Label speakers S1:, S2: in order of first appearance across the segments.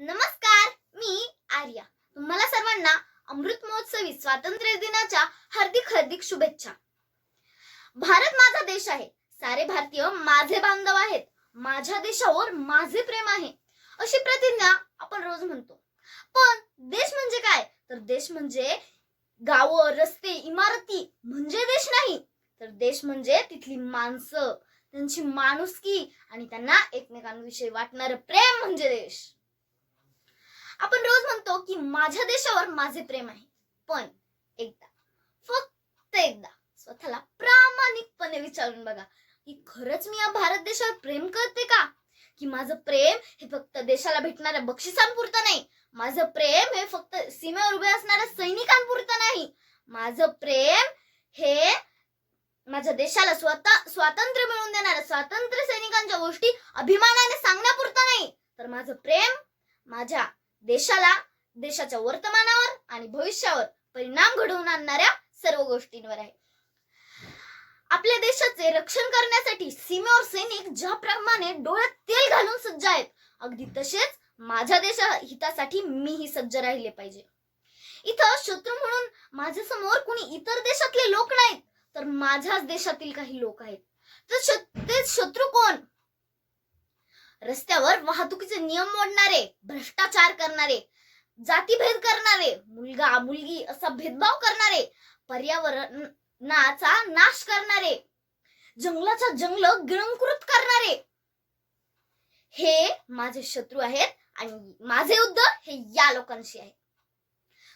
S1: नमस्कार मी आर्या. तुम्हाला सर्वांना अमृत महोत्सवी स्वातंत्र्य दिनाच्या हार्दिक हार्दिक शुभेच्छा. भारत माझा देश आहे. सारे भारतीय माझे बांधव आहेत. माझ्या देशावर माझे प्रेम आहे. अशी प्रतिज्ञा आपण रोज म्हणतो. पण देश म्हणजे काय? तर देश म्हणजे गावं रस्ते इमारती म्हणजे देश नाही. तर देश म्हणजे तिथली माणसं त्यांची माणुसकी आणि त्यांना एकमेकांविषयी वाटणारं प्रेम म्हणजे देश. आपण रोज म्हणतो की माझ्या देशावर माझे प्रेम आहे. पण एकदा फक्त एकदा स्वतःला प्रामाणिकपणे विचारून बघा की खरंच मी या भारत देशावर प्रेम करते का? की माझं प्रेम हे फक्त देशाला भेटणाऱ्या बक्षिसांपुरतं नाही. माझं प्रेम हे फक्त सीमेवर उभे असणाऱ्या सैनिकांपुरतं नाही. माझं प्रेम हे माझ्या देशाला स्वतः स्वातंत्र्य मिळवून देणाऱ्या स्वातंत्र्य सैनिकांच्या गोष्टी अभिमानाने सांगण्यापुरतं नाही. तर माझं प्रेम माझ्या देशाला देशाच्या वर्तमानावर आणि भविष्यावर परिणाम घडवून आणणाऱ्या सर्व गोष्टींवर आहे. आपल्या देशाचे रक्षण करण्यासाठी सीमेवर सैनिक ज्याप्रमाणे डोळ्यात तेल घालून सज्ज आहेत अगदी तसेच माझ्या देशा हितासाठी मीही सज्ज राहिले पाहिजे. इथं शत्रू म्हणून माझ्यासमोर कुणी इतर देशातले लोक नाहीत तर माझ्याच देशातील काही लोक आहेत. तर ते शत्रू कोण? रस्त्यावर वाहतुकीचे नियम मोडणारे भ्रष्टाचार करणारे जातीभेद करणारे मुलगा मुलगी असा भेदभाव करणारे पर्यावरणाचा नाश करणारे जंगलाचा जंगल गिळंकृत करणारे. हे माझे शत्रू आहेत आणि माझे युद्ध हे या लोकांशी आहे.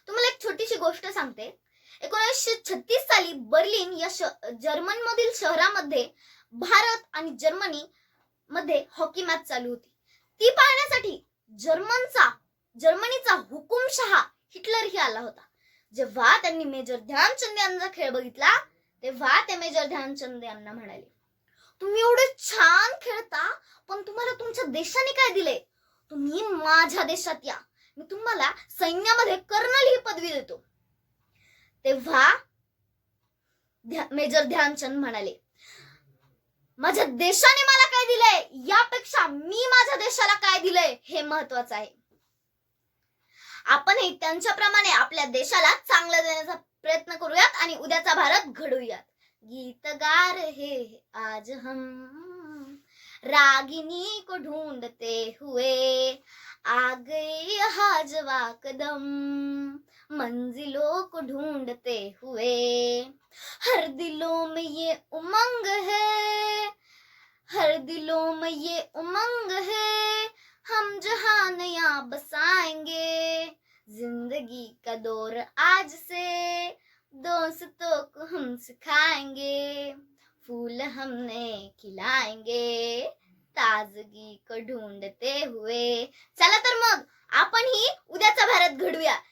S1: तुम्हाला एक छोटीशी गोष्ट सांगते. एकोणीसशे छत्तीस साली बर्लिन या जर्मन मधील शहरामध्ये भारत आणि जर्मनी मध्ये हॉकी मॅच चालू होती. ती पाहण्यासाठी जर्मनचा जर्मनीचा हुकुमशहा हिटलर ही आला होता. जेव्हा त्यांनी मेजर ध्यानचंद यांचा खेळ बघितला तेव्हा ते मेजर ध्यानचंद यांना म्हणाले तुम्ही एवढे छान खेळता पण तुम्हाला तुमच्या देशाने काय दिले? तुम्ही माझ्या देशात या. मी तुम्हाला सैन्यामध्ये कर्नल ही पदवी देतो. तेव्हा ध्या- मेजर ध्यानचंद म्हणाले माझ्या देशाने मला काय दिलंय? यापेक्षा मी माझ्या देशाला काय दिलंय? हे महत्वाचं आहे. आपणही त्यांच्याप्रमाणे आपल्या देशाला चांगलं देण्याचा प्रयत्न करूयात आणि उद्याचा भारत घडवूयात. गीतगार हे आज हम. रागिनी को ढूंढते हुए? आ गए जवा कदम. मंजिलों को ढूंढते हुए। हर दिलों में ये उमंग है। हर दिलों में ये उमंग है। हम जहाँ नया बसाएंगे। जिंदगी का दौर आज से। दोस्तों को हम सिखाएंगे। फूल हमने खिलाएंगे। ताजगी को ढूंढते हुए। चला तर मग आपण ही उद्याचा भारत घडूया